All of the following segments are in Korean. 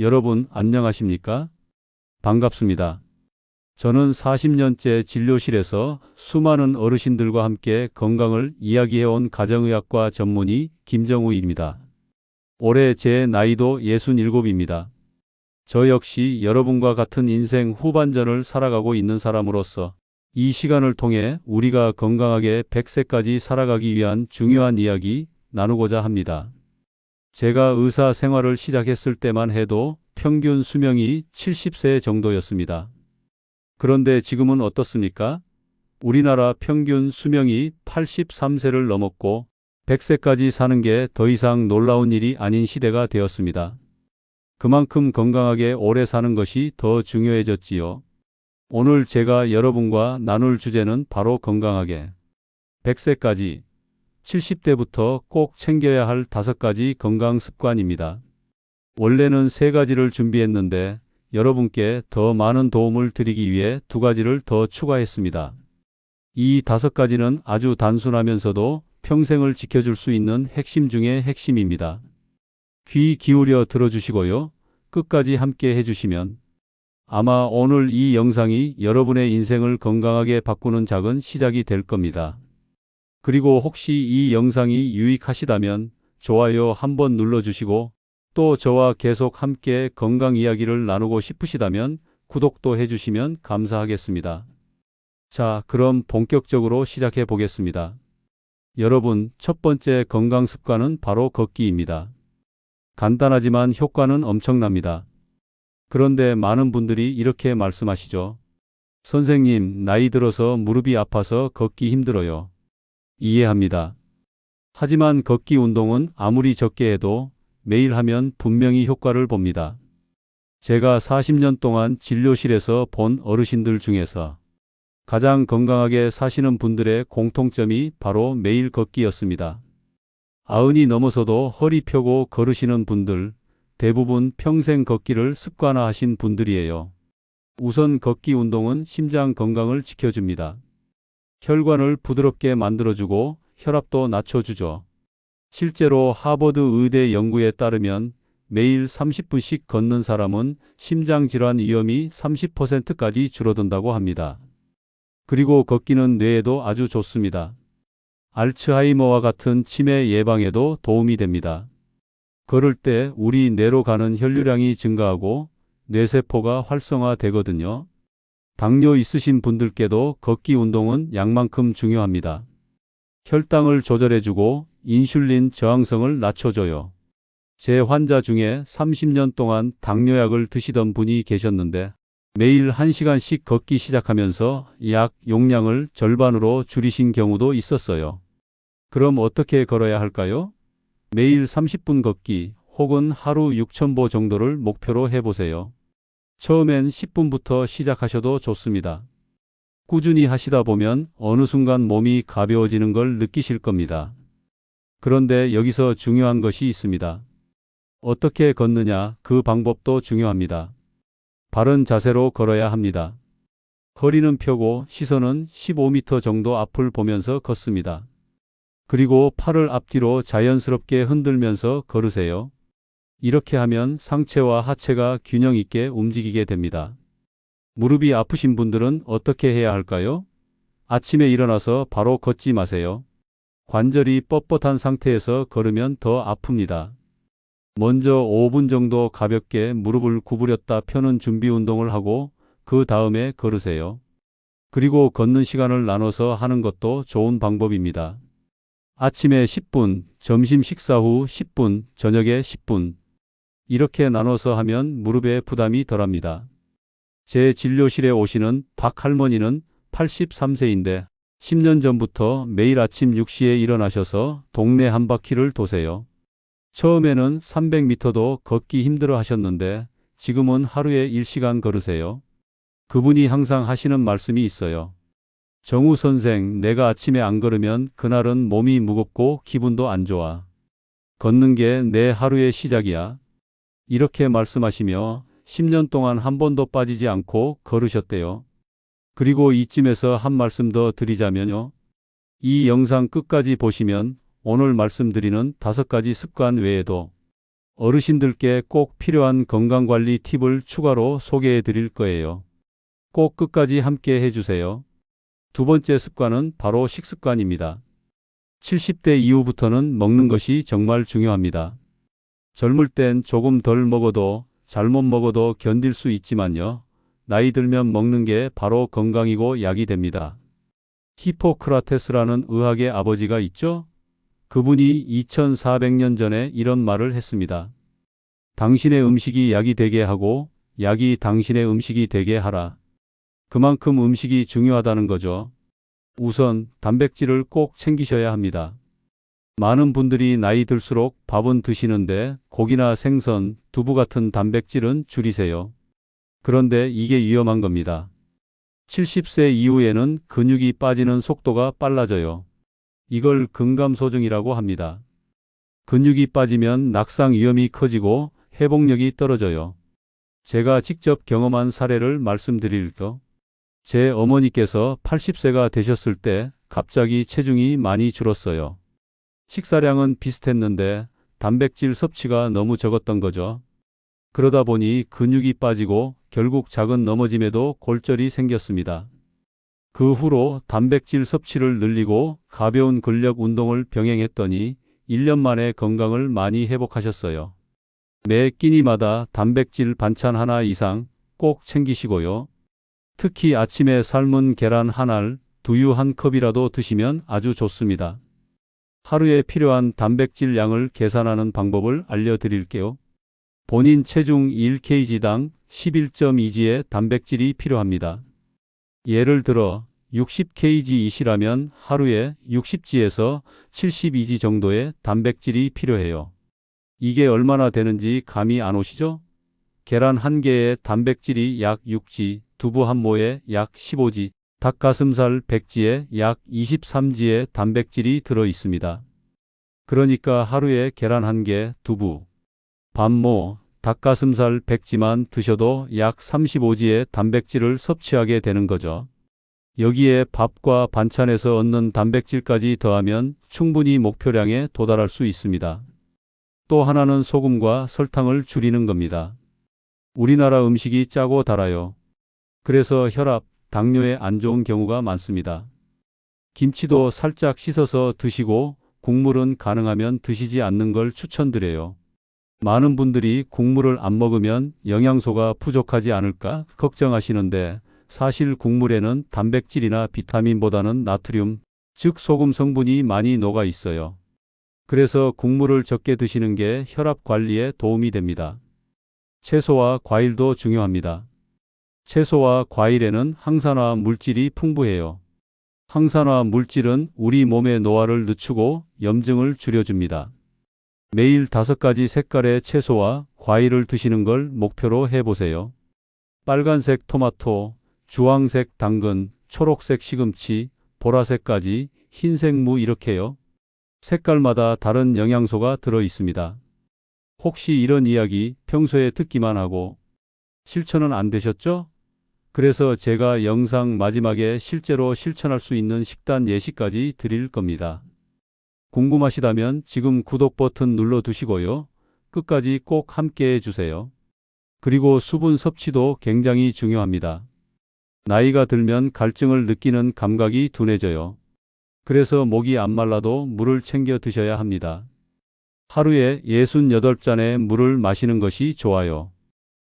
여러분 안녕하십니까? 반갑습니다. 저는 40년째 진료실에서 수많은 어르신들과 함께 건강을 이야기해온 가정의학과 전문의 김정우입니다. 올해 제 나이도 67입니다. 저 역시 여러분과 같은 인생 후반전을 살아가고 있는 사람으로서 이 시간을 통해 우리가 건강하게 100세까지 살아가기 위한 중요한 이야기 나누고자 합니다. 제가 의사 생활을 시작했을 때만 해도 평균 수명이 70세 정도였습니다. 그런데 지금은 어떻습니까? 우리나라 평균 수명이 83세를 넘었고 100세까지 사는 게 더 이상 놀라운 일이 아닌 시대가 되었습니다. 그만큼 건강하게 오래 사는 것이 더 중요해졌지요. 오늘 제가 여러분과 나눌 주제는 바로 건강하게 100세까지 70대부터 꼭 챙겨야 할 다섯 가지 건강 습관입니다. 원래는 세 가지를 준비했는데 여러분께 더 많은 도움을 드리기 위해 두 가지를 더 추가했습니다. 이 다섯 가지는 아주 단순하면서도 평생을 지켜줄 수 있는 핵심 중의 핵심입니다. 귀 기울여 들어주시고요. 끝까지 함께 해주시면 아마 오늘 이 영상이 여러분의 인생을 건강하게 바꾸는 작은 시작이 될 겁니다. 그리고 혹시 이 영상이 유익하시다면 좋아요 한번 눌러주시고 또 저와 계속 함께 건강 이야기를 나누고 싶으시다면 구독도 해주시면 감사하겠습니다. 자, 그럼 본격적으로 시작해 보겠습니다. 여러분, 첫 번째 건강 습관은 바로 걷기입니다. 간단하지만 효과는 엄청납니다. 그런데 많은 분들이 이렇게 말씀하시죠. 선생님, 나이 들어서 무릎이 아파서 걷기 힘들어요. 이해합니다. 하지만 걷기 운동은 아무리 적게 해도 매일 하면 분명히 효과를 봅니다. 제가 40년 동안 진료실에서 본 어르신들 중에서 가장 건강하게 사시는 분들의 공통점이 바로 매일 걷기였습니다. 아흔이 넘어서도 허리 펴고 걸으시는 분들, 대부분 평생 걷기를 습관화하신 분들이에요. 우선 걷기 운동은 심장 건강을 지켜줍니다. 혈관을 부드럽게 만들어주고 혈압도 낮춰주죠. 실제로 하버드 의대 연구에 따르면 매일 30분씩 걷는 사람은 심장질환 위험이 30%까지 줄어든다고 합니다. 그리고 걷기는 뇌에도 아주 좋습니다. 알츠하이머와 같은 치매 예방에도 도움이 됩니다. 걸을 때 우리 뇌로 가는 혈류량이 증가하고 뇌세포가 활성화되거든요. 당뇨 있으신 분들께도 걷기 운동은 약만큼 중요합니다. 혈당을 조절해주고 인슐린 저항성을 낮춰줘요. 제 환자 중에 30년 동안 당뇨약을 드시던 분이 계셨는데 매일 1시간씩 걷기 시작하면서 약 용량을 절반으로 줄이신 경우도 있었어요. 그럼 어떻게 걸어야 할까요? 매일 30분 걷기 혹은 하루 6,000보 정도를 목표로 해보세요. 처음엔 10분부터 시작하셔도 좋습니다. 꾸준히 하시다 보면 어느 순간 몸이 가벼워지는 걸 느끼실 겁니다. 그런데 여기서 중요한 것이 있습니다. 어떻게 걷느냐 그 방법도 중요합니다. 바른 자세로 걸어야 합니다. 허리는 펴고 시선은 15m 정도 앞을 보면서 걷습니다. 그리고 팔을 앞뒤로 자연스럽게 흔들면서 걸으세요. 이렇게 하면 상체와 하체가 균형 있게 움직이게 됩니다. 무릎이 아프신 분들은 어떻게 해야 할까요? 아침에 일어나서 바로 걷지 마세요. 관절이 뻣뻣한 상태에서 걸으면 더 아픕니다. 먼저 5분 정도 가볍게 무릎을 구부렸다 펴는 준비 운동을 하고 그 다음에 걸으세요. 그리고 걷는 시간을 나눠서 하는 것도 좋은 방법입니다. 아침에 10분, 점심 식사 후 10분, 저녁에 10분. 이렇게 나눠서 하면 무릎에 부담이 덜합니다. 제 진료실에 오시는 박 할머니는 83세인데 10년 전부터 매일 아침 6시에 일어나셔서 동네 한 바퀴를 도세요. 처음에는 300m도 걷기 힘들어 하셨는데 지금은 하루에 1시간 걸으세요. 그분이 항상 하시는 말씀이 있어요. 정우 선생, 내가 아침에 안 걸으면 그날은 몸이 무겁고 기분도 안 좋아. 걷는 게 내 하루의 시작이야. 이렇게 말씀하시며 10년 동안 한 번도 빠지지 않고 걸으셨대요. 그리고 이쯤에서 한 말씀 더 드리자면요. 이 영상 끝까지 보시면 오늘 말씀드리는 다섯 가지 습관 외에도 어르신들께 꼭 필요한 건강관리 팁을 추가로 소개해 드릴 거예요. 꼭 끝까지 함께 해주세요. 두 번째 습관은 바로 식습관입니다. 70대 이후부터는 먹는 것이 정말 중요합니다. 젊을 땐 조금 덜 먹어도 잘못 먹어도 견딜 수 있지만요. 나이 들면 먹는 게 바로 건강이고 약이 됩니다. 히포크라테스라는 의학의 아버지가 있죠? 그분이 2400년 전에 이런 말을 했습니다. 당신의 음식이 약이 되게 하고 약이 당신의 음식이 되게 하라. 그만큼 음식이 중요하다는 거죠. 우선 단백질을 꼭 챙기셔야 합니다. 많은 분들이 나이 들수록 밥은 드시는데 고기나 생선, 두부 같은 단백질은 줄이세요. 그런데 이게 위험한 겁니다. 70세 이후에는 근육이 빠지는 속도가 빨라져요. 이걸 근감소증이라고 합니다. 근육이 빠지면 낙상 위험이 커지고 회복력이 떨어져요. 제가 직접 경험한 사례를 말씀드릴게요. 제 어머니께서 80세가 되셨을 때 갑자기 체중이 많이 줄었어요. 식사량은 비슷했는데 단백질 섭취가 너무 적었던 거죠. 그러다 보니 근육이 빠지고 결국 작은 넘어짐에도 골절이 생겼습니다. 그 후로 단백질 섭취를 늘리고 가벼운 근력 운동을 병행했더니 1년 만에 건강을 많이 회복하셨어요. 매 끼니마다 단백질 반찬 하나 이상 꼭 챙기시고요. 특히 아침에 삶은 계란 한 알, 두유 한 컵이라도 드시면 아주 좋습니다. 하루에 필요한 단백질 양을 계산하는 방법을 알려드릴게요. 본인 체중 1kg당 11.2g의 단백질이 필요합니다. 예를 들어 60kg이시라면 하루에 60g에서 72g 정도의 단백질이 필요해요. 이게 얼마나 되는지 감이 안 오시죠? 계란 한 개에 단백질이 약 6g, 두부 한 모에 약 15g, 닭가슴살 100g에 약 23g의 단백질이 들어 있습니다. 그러니까 하루에 계란 한 개, 두부, 반모, 닭가슴살 100g만 드셔도 약 35g의 단백질을 섭취하게 되는 거죠. 여기에 밥과 반찬에서 얻는 단백질까지 더하면 충분히 목표량에 도달할 수 있습니다. 또 하나는 소금과 설탕을 줄이는 겁니다. 우리나라 음식이 짜고 달아요. 그래서 혈압, 당뇨에 안 좋은 경우가 많습니다. 김치도 살짝 씻어서 드시고 국물은 가능하면 드시지 않는 걸 추천드려요. 많은 분들이 국물을 안 먹으면 영양소가 부족하지 않을까 걱정하시는데 사실 국물에는 단백질이나 비타민보다는 나트륨, 즉 소금 성분이 많이 녹아 있어요. 그래서 국물을 적게 드시는 게 혈압 관리에 도움이 됩니다. 채소와 과일도 중요합니다. 채소와 과일에는 항산화 물질이 풍부해요. 항산화 물질은 우리 몸의 노화를 늦추고 염증을 줄여줍니다. 매일 다섯 가지 색깔의 채소와 과일을 드시는 걸 목표로 해보세요. 빨간색 토마토, 주황색 당근, 초록색 시금치, 보라색까지 흰색 무 이렇게요. 색깔마다 다른 영양소가 들어 있습니다. 혹시 이런 이야기 평소에 듣기만 하고 실천은 안 되셨죠? 그래서 제가 영상 마지막에 실제로 실천할 수 있는 식단 예시까지 드릴 겁니다. 궁금하시다면 지금 구독 버튼 눌러 두시고요. 끝까지 꼭 함께 해주세요. 그리고 수분 섭취도 굉장히 중요합니다. 나이가 들면 갈증을 느끼는 감각이 둔해져요. 그래서 목이 안 말라도 물을 챙겨 드셔야 합니다. 하루에 68잔의 물을 마시는 것이 좋아요.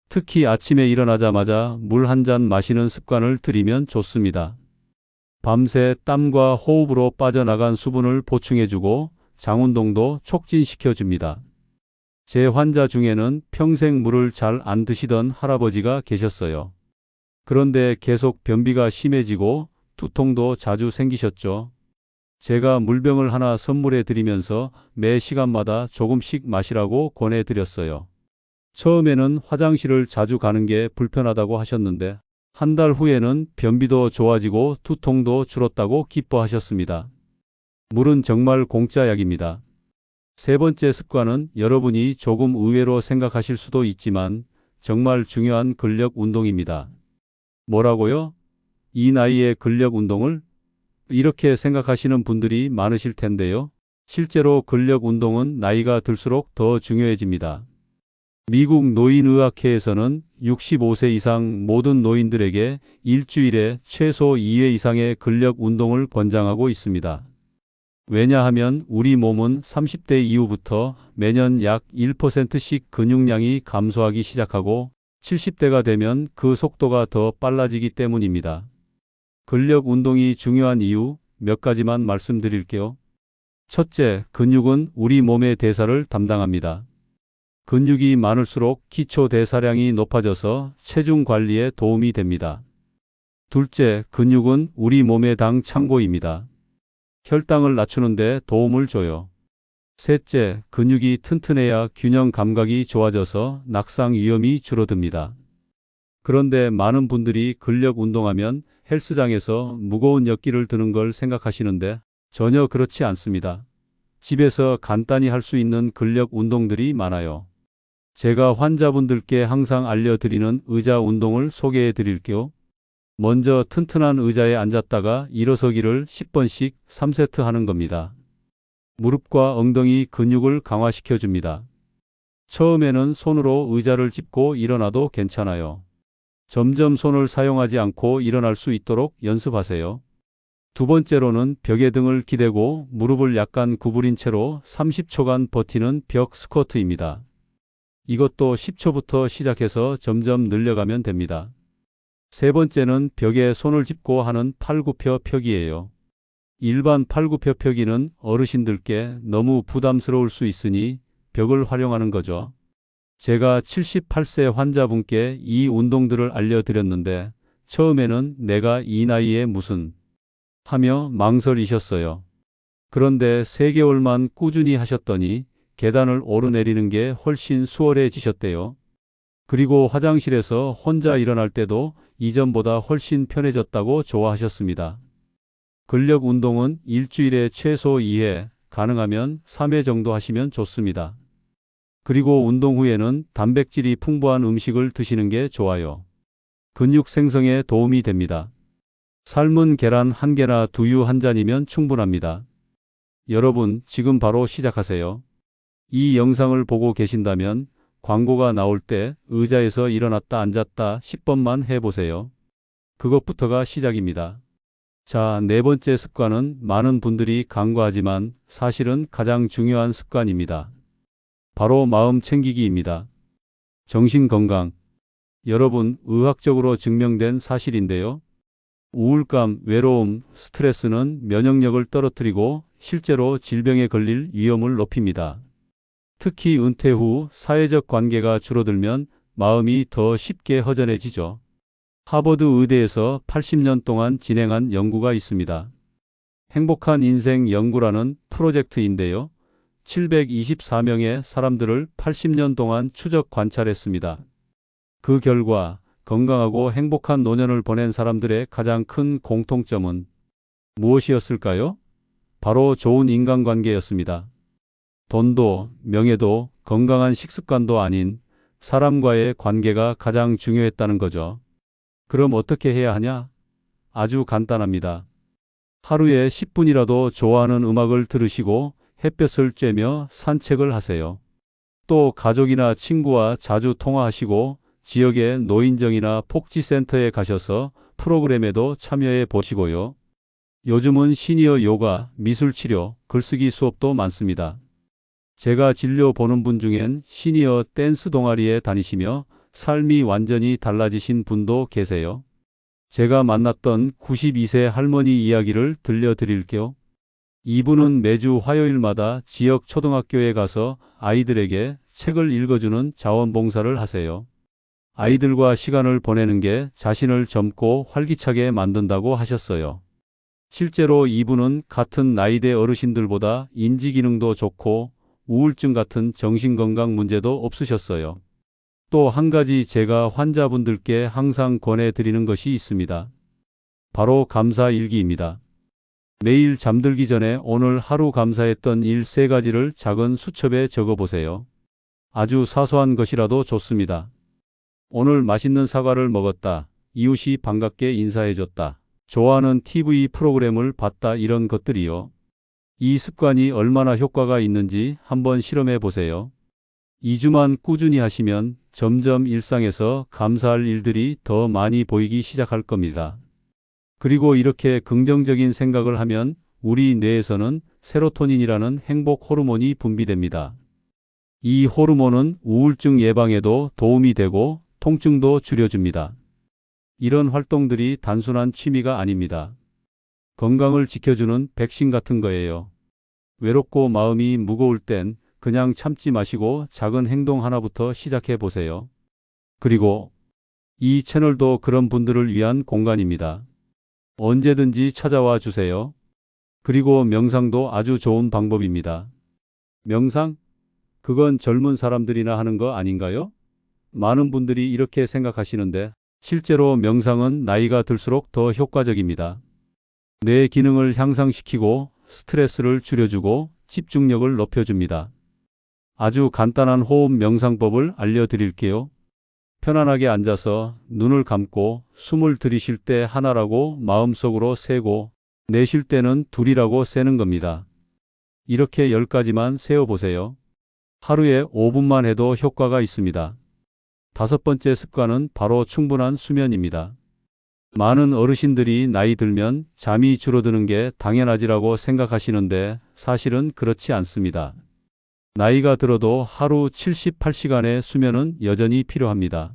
특히 아침에 일어나자마자 물 한 잔 마시는 습관을 들이면 좋습니다. 밤새 땀과 호흡으로 빠져나간 수분을 보충해주고 장운동도 촉진시켜줍니다. 제 환자 중에는 평생 물을 잘 안 드시던 할아버지가 계셨어요. 그런데 계속 변비가 심해지고 두통도 자주 생기셨죠. 제가 물병을 하나 선물해 드리면서 매 시간마다 조금씩 마시라고 권해 드렸어요. 처음에는 화장실을 자주 가는 게 불편하다고 하셨는데 한 달 후에는 변비도 좋아지고 두통도 줄었다고 기뻐하셨습니다. 물은 정말 공짜 약입니다. 세 번째 습관은 여러분이 조금 의외로 생각하실 수도 있지만 정말 중요한 근력 운동입니다. 뭐라고요? 이 나이에 근력 운동을? 이렇게 생각하시는 분들이 많으실 텐데요. 실제로 근력 운동은 나이가 들수록 더 중요해집니다. 미국 노인의학회에서는 65세 이상 모든 노인들에게 일주일에 최소 2회 이상의 근력 운동을 권장하고 있습니다. 왜냐하면 우리 몸은 30대 이후부터 매년 약 1%씩 근육량이 감소하기 시작하고 70대가 되면 그 속도가 더 빨라지기 때문입니다. 근력 운동이 중요한 이유 몇 가지만 말씀드릴게요. 첫째, 근육은 우리 몸의 대사를 담당합니다. 근육이 많을수록 기초 대사량이 높아져서 체중 관리에 도움이 됩니다. 둘째, 근육은 우리 몸의 당 창고입니다. 혈당을 낮추는데 도움을 줘요. 셋째, 근육이 튼튼해야 균형 감각이 좋아져서 낙상 위험이 줄어듭니다. 그런데 많은 분들이 근력 운동하면 헬스장에서 무거운 역기를 드는 걸 생각하시는데 전혀 그렇지 않습니다. 집에서 간단히 할 수 있는 근력 운동들이 많아요. 제가 환자분들께 항상 알려드리는 의자 운동을 소개해 드릴게요. 먼저 튼튼한 의자에 앉았다가 일어서기를 10번씩 3세트 하는 겁니다. 무릎과 엉덩이 근육을 강화시켜 줍니다. 처음에는 손으로 의자를 짚고 일어나도 괜찮아요. 점점 손을 사용하지 않고 일어날 수 있도록 연습하세요. 두 번째로는 벽에 등을 기대고 무릎을 약간 구부린 채로 30초간 버티는 벽 스쿼트입니다. 이것도 10초부터 시작해서 점점 늘려가면 됩니다. 세 번째는 벽에 손을 짚고 하는 팔굽혀 펴기예요. 일반 팔굽혀 펴기는 어르신들께 너무 부담스러울 수 있으니 벽을 활용하는 거죠. 제가 78세 환자분께 이 운동들을 알려드렸는데 처음에는 내가 이 나이에 무슨 하며 망설이셨어요. 그런데 3개월만 꾸준히 하셨더니 계단을 오르내리는 게 훨씬 수월해지셨대요. 그리고 화장실에서 혼자 일어날 때도 이전보다 훨씬 편해졌다고 좋아하셨습니다. 근력 운동은 일주일에 최소 2회, 가능하면 3회 정도 하시면 좋습니다. 그리고 운동 후에는 단백질이 풍부한 음식을 드시는 게 좋아요. 근육 생성에 도움이 됩니다. 삶은 계란 한 개나 두유 한 잔이면 충분합니다. 여러분, 지금 바로 시작하세요. 이 영상을 보고 계신다면 광고가 나올 때 의자에서 일어났다 앉았다 10번만 해보세요. 그것부터가 시작입니다. 자, 네 번째 습관은 많은 분들이 간과하지만 사실은 가장 중요한 습관입니다. 바로 마음 챙기기입니다. 정신 건강. 여러분, 의학적으로 증명된 사실인데요. 우울감, 외로움, 스트레스는 면역력을 떨어뜨리고 실제로 질병에 걸릴 위험을 높입니다. 특히 은퇴 후 사회적 관계가 줄어들면 마음이 더 쉽게 허전해지죠. 하버드 의대에서 80년 동안 진행한 연구가 있습니다. 행복한 인생 연구라는 프로젝트인데요. 724명의 사람들을 80년 동안 추적 관찰했습니다. 그 결과 건강하고 행복한 노년을 보낸 사람들의 가장 큰 공통점은 무엇이었을까요? 바로 좋은 인간관계였습니다. 돈도, 명예도, 건강한 식습관도 아닌 사람과의 관계가 가장 중요했다는 거죠. 그럼 어떻게 해야 하냐? 아주 간단합니다. 하루에 10분이라도 좋아하는 음악을 들으시고 햇볕을 쬐며 산책을 하세요. 또 가족이나 친구와 자주 통화하시고 지역의 노인정이나 복지센터에 가셔서 프로그램에도 참여해 보시고요. 요즘은 시니어 요가, 미술치료, 글쓰기 수업도 많습니다. 제가 진료 보는 분 중엔 시니어 댄스 동아리에 다니시며 삶이 완전히 달라지신 분도 계세요. 제가 만났던 92세 할머니 이야기를 들려드릴게요. 이분은 매주 화요일마다 지역 초등학교에 가서 아이들에게 책을 읽어주는 자원봉사를 하세요. 아이들과 시간을 보내는 게 자신을 젊고 활기차게 만든다고 하셨어요. 실제로 이분은 같은 나이대 어르신들보다 인지기능도 좋고 우울증 같은 정신건강 문제도 없으셨어요. 또 한 가지 제가 환자분들께 항상 권해드리는 것이 있습니다. 바로 감사 일기입니다. 매일 잠들기 전에 오늘 하루 감사했던 일 세 가지를 작은 수첩에 적어보세요. 아주 사소한 것이라도 좋습니다. 오늘 맛있는 사과를 먹었다. 이웃이 반갑게 인사해줬다. 좋아하는 TV 프로그램을 봤다. 이런 것들이요. 이 습관이 얼마나 효과가 있는지 한번 실험해 보세요. 2주만 꾸준히 하시면 점점 일상에서 감사할 일들이 더 많이 보이기 시작할 겁니다. 그리고 이렇게 긍정적인 생각을 하면 우리 뇌에서는 세로토닌이라는 행복 호르몬이 분비됩니다. 이 호르몬은 우울증 예방에도 도움이 되고 통증도 줄여줍니다. 이런 활동들이 단순한 취미가 아닙니다. 건강을 지켜주는 백신 같은 거예요. 외롭고 마음이 무거울 땐 그냥 참지 마시고 작은 행동 하나부터 시작해 보세요. 그리고 이 채널도 그런 분들을 위한 공간입니다. 언제든지 찾아와 주세요. 그리고 명상도 아주 좋은 방법입니다. 명상? 그건 젊은 사람들이나 하는 거 아닌가요? 많은 분들이 이렇게 생각하시는데 실제로 명상은 나이가 들수록 더 효과적입니다. 뇌 기능을 향상시키고 스트레스를 줄여주고 집중력을 높여줍니다. 아주 간단한 호흡 명상법을 알려드릴게요. 편안하게 앉아서 눈을 감고 숨을 들이쉴 때 하나라고 마음속으로 세고 내쉴 때는 둘이라고 세는 겁니다. 이렇게 10가지만 세어보세요. 하루에 5분만 해도 효과가 있습니다. 다섯 번째 습관은 바로 충분한 수면입니다. 많은 어르신들이 나이 들면 잠이 줄어드는 게 당연하지라고 생각하시는데 사실은 그렇지 않습니다. 나이가 들어도 하루 78시간의 수면은 여전히 필요합니다.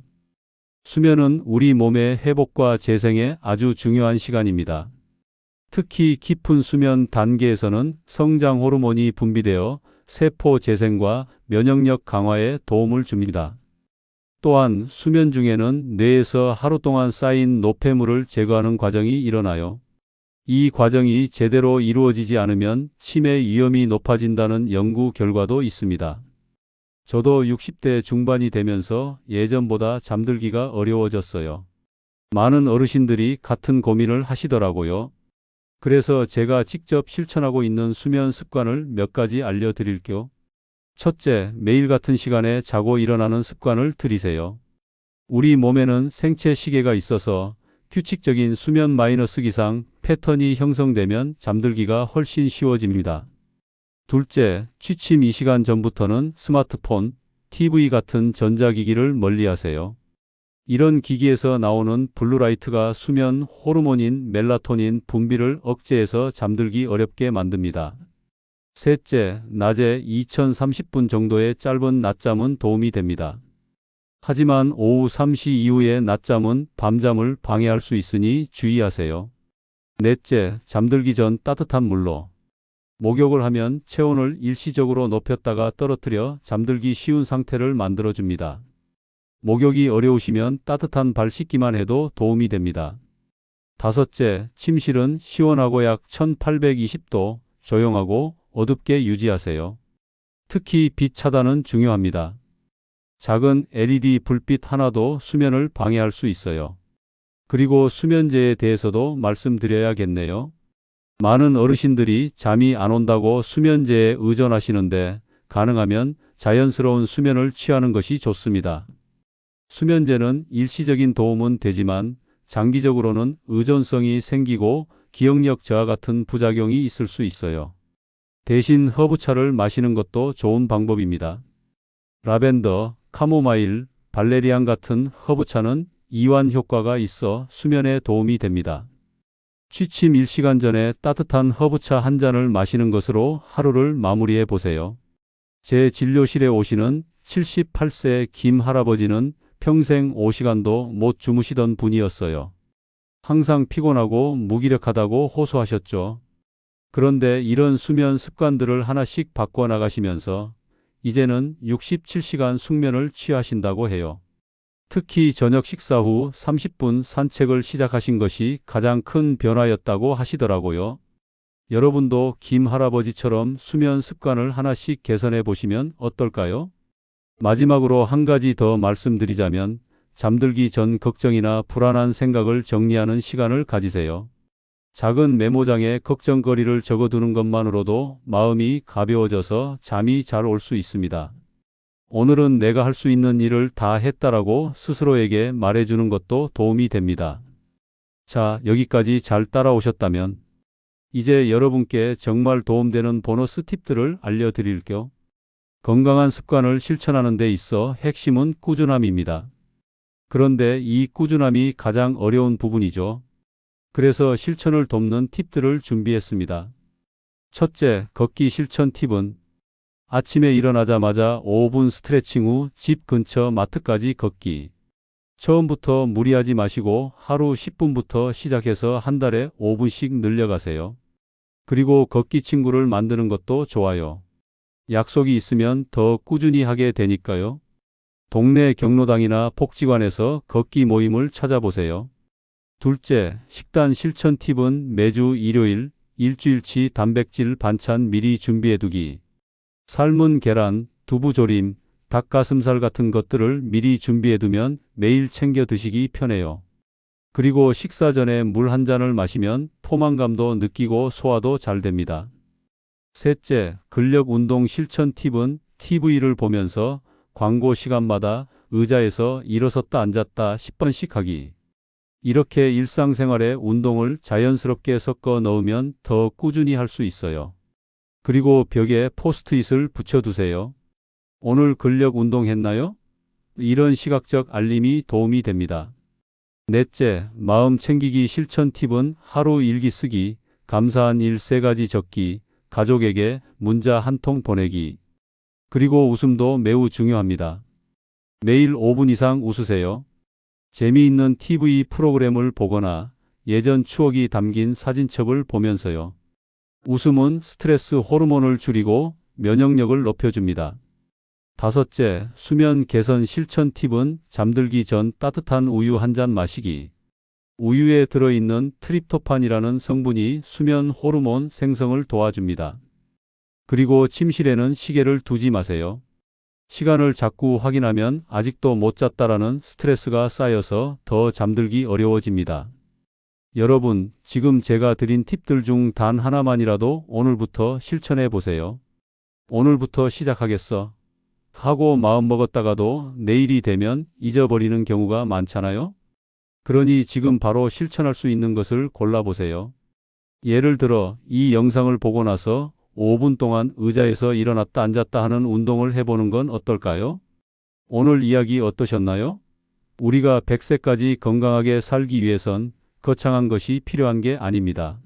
수면은 우리 몸의 회복과 재생에 아주 중요한 시간입니다. 특히 깊은 수면 단계에서는 성장 호르몬이 분비되어 세포 재생과 면역력 강화에 도움을 줍니다. 또한 수면 중에는 뇌에서 하루 동안 쌓인 노폐물을 제거하는 과정이 일어나요. 이 과정이 제대로 이루어지지 않으면 치매 위험이 높아진다는 연구 결과도 있습니다. 저도 60대 중반이 되면서 예전보다 잠들기가 어려워졌어요. 많은 어르신들이 같은 고민을 하시더라고요. 그래서 제가 직접 실천하고 있는 수면 습관을 몇 가지 알려드릴게요. 첫째, 매일 같은 시간에 자고 일어나는 습관을 들이세요. 우리 몸에는 생체 시계가 있어서 규칙적인 수면 마이너스 기상 패턴이 형성되면 잠들기가 훨씬 쉬워집니다. 둘째, 취침 2시간 전부터는 스마트폰, TV 같은 전자기기를 멀리 하세요. 이런 기기에서 나오는 블루라이트가 수면 호르몬인 멜라토닌 분비를 억제해서 잠들기 어렵게 만듭니다. 셋째, 낮에 2030분 정도의 짧은 낮잠은 도움이 됩니다. 하지만 오후 3시 이후의 낮잠은 밤잠을 방해할 수 있으니 주의하세요. 넷째, 잠들기 전 따뜻한 물로 목욕을 하면 체온을 일시적으로 높였다가 떨어뜨려 잠들기 쉬운 상태를 만들어줍니다. 목욕이 어려우시면 따뜻한 발 씻기만 해도 도움이 됩니다. 다섯째, 침실은 시원하고 약 1820도, 조용하고 어둡게 유지하세요. 특히 빛 차단은 중요합니다. 작은 LED 불빛 하나도 수면을 방해할 수 있어요. 그리고 수면제에 대해서도 말씀드려야겠네요. 많은 어르신들이 잠이 안 온다고 수면제에 의존하시는데 가능하면 자연스러운 수면을 취하는 것이 좋습니다. 수면제는 일시적인 도움은 되지만 장기적으로는 의존성이 생기고 기억력 저하 같은 부작용이 있을 수 있어요. 대신 허브차를 마시는 것도 좋은 방법입니다. 라벤더, 카모마일, 발레리안 같은 허브차는 이완 효과가 있어 수면에 도움이 됩니다. 취침 1시간 전에 따뜻한 허브차 한 잔을 마시는 것으로 하루를 마무리해 보세요. 제 진료실에 오시는 78세 김 할아버지는 평생 5시간도 못 주무시던 분이었어요. 항상 피곤하고 무기력하다고 호소하셨죠. 그런데 이런 수면 습관들을 하나씩 바꿔 나가시면서 이제는 67시간 숙면을 취하신다고 해요. 특히 저녁 식사 후 30분 산책을 시작하신 것이 가장 큰 변화였다고 하시더라고요. 여러분도 김 할아버지처럼 수면 습관을 하나씩 개선해 보시면 어떨까요? 마지막으로 한 가지 더 말씀드리자면 잠들기 전 걱정이나 불안한 생각을 정리하는 시간을 가지세요. 작은 메모장에 걱정거리를 적어두는 것만으로도 마음이 가벼워져서 잠이 잘 올 수 있습니다. 오늘은 내가 할 수 있는 일을 다 했다라고 스스로에게 말해주는 것도 도움이 됩니다. 자, 여기까지 잘 따라오셨다면 이제 여러분께 정말 도움되는 보너스 팁들을 알려드릴게요. 건강한 습관을 실천하는 데 있어 핵심은 꾸준함입니다. 그런데 이 꾸준함이 가장 어려운 부분이죠. 그래서 실천을 돕는 팁들을 준비했습니다. 첫째, 걷기 실천 팁은 아침에 일어나자마자 5분 스트레칭 후 집 근처 마트까지 걷기. 처음부터 무리하지 마시고 하루 10분부터 시작해서 한 달에 5분씩 늘려가세요. 그리고 걷기 친구를 만드는 것도 좋아요. 약속이 있으면 더 꾸준히 하게 되니까요. 동네 경로당이나 복지관에서 걷기 모임을 찾아보세요. 둘째, 식단 실천 팁은 매주 일요일 일주일치 단백질 반찬 미리 준비해두기. 삶은 계란, 두부조림, 닭가슴살 같은 것들을 미리 준비해두면 매일 챙겨 드시기 편해요. 그리고 식사 전에 물 한 잔을 마시면 포만감도 느끼고 소화도 잘 됩니다. 셋째, 근력 운동 실천 팁은 TV를 보면서 광고 시간마다 의자에서 일어섰다 앉았다 10번씩 하기. 이렇게 일상생활에 운동을 자연스럽게 섞어 넣으면 더 꾸준히 할 수 있어요. 그리고 벽에 포스트잇을 붙여두세요. 오늘 근력 운동했나요? 이런 시각적 알림이 도움이 됩니다. 넷째, 마음 챙기기 실천 팁은 하루 일기 쓰기, 감사한 일 세 가지 적기, 가족에게 문자 한 통 보내기. 그리고 웃음도 매우 중요합니다. 매일 5분 이상 웃으세요. 재미있는 TV 프로그램을 보거나 예전 추억이 담긴 사진첩을 보면서요. 웃음은 스트레스 호르몬을 줄이고 면역력을 높여줍니다. 다섯째, 수면 개선 실천 팁은 잠들기 전 따뜻한 우유 한 잔 마시기. 우유에 들어있는 트립토판이라는 성분이 수면 호르몬 생성을 도와줍니다. 그리고 침실에는 시계를 두지 마세요. 시간을 자꾸 확인하면 아직도 못 잤다라는 스트레스가 쌓여서 더 잠들기 어려워집니다. 여러분, 지금 제가 드린 팁들 중 단 하나만이라도 오늘부터 실천해 보세요. 오늘부터 시작하겠어. 하고 마음 먹었다가도 내일이 되면 잊어버리는 경우가 많잖아요? 그러니 지금 바로 실천할 수 있는 것을 골라보세요. 예를 들어 이 영상을 보고 나서 5분 동안 의자에서 일어났다 앉았다 하는 운동을 해보는 건 어떨까요? 오늘 이야기 어떠셨나요? 우리가 100세까지 건강하게 살기 위해선 거창한 것이 필요한 게 아닙니다.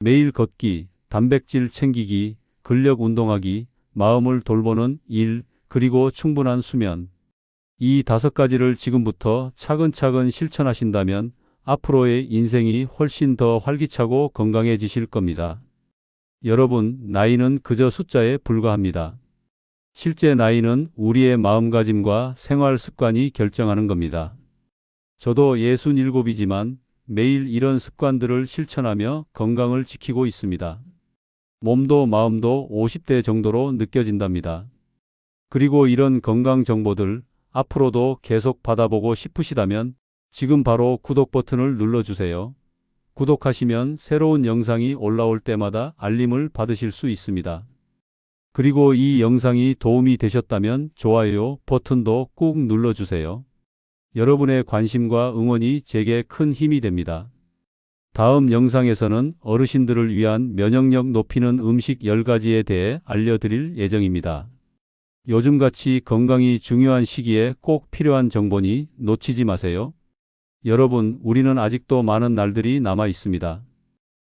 매일 걷기, 단백질 챙기기, 근력 운동하기, 마음을 돌보는 일, 그리고 충분한 수면. 이 다섯 가지를 지금부터 차근차근 실천하신다면 앞으로의 인생이 훨씬 더 활기차고 건강해지실 겁니다. 여러분, 나이는 그저 숫자에 불과합니다. 실제 나이는 우리의 마음가짐과 생활 습관이 결정하는 겁니다. 저도 67이지만 매일 이런 습관들을 실천하며 건강을 지키고 있습니다. 몸도 마음도 50대 정도로 느껴진답니다. 그리고 이런 건강 정보들 앞으로도 계속 받아보고 싶으시다면 지금 바로 구독 버튼을 눌러주세요. 구독하시면 새로운 영상이 올라올 때마다 알림을 받으실 수 있습니다. 그리고 이 영상이 도움이 되셨다면 좋아요 버튼도 꾹 눌러주세요. 여러분의 관심과 응원이 제게 큰 힘이 됩니다. 다음 영상에서는 어르신들을 위한 면역력 높이는 음식 10가지에 대해 알려드릴 예정입니다. 요즘같이 건강이 중요한 시기에 꼭 필요한 정보니 놓치지 마세요. 여러분, 우리는 아직도 많은 날들이 남아 있습니다.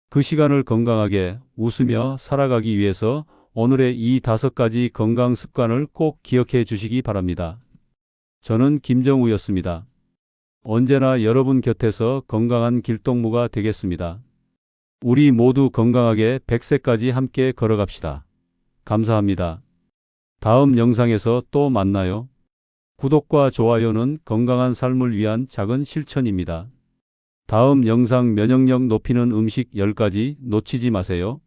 그 시간을 건강하게 웃으며 살아가기 위해서 오늘의 이 다섯 가지 건강 습관을 꼭 기억해 주시기 바랍니다. 저는 김정우였습니다. 언제나 여러분 곁에서 건강한 길동무가 되겠습니다. 우리 모두 건강하게 100세까지 함께 걸어갑시다. 감사합니다. 다음 영상에서 또 만나요. 구독과 좋아요는 건강한 삶을 위한 작은 실천입니다. 다음 영상 면역력 높이는 음식 10가지 놓치지 마세요.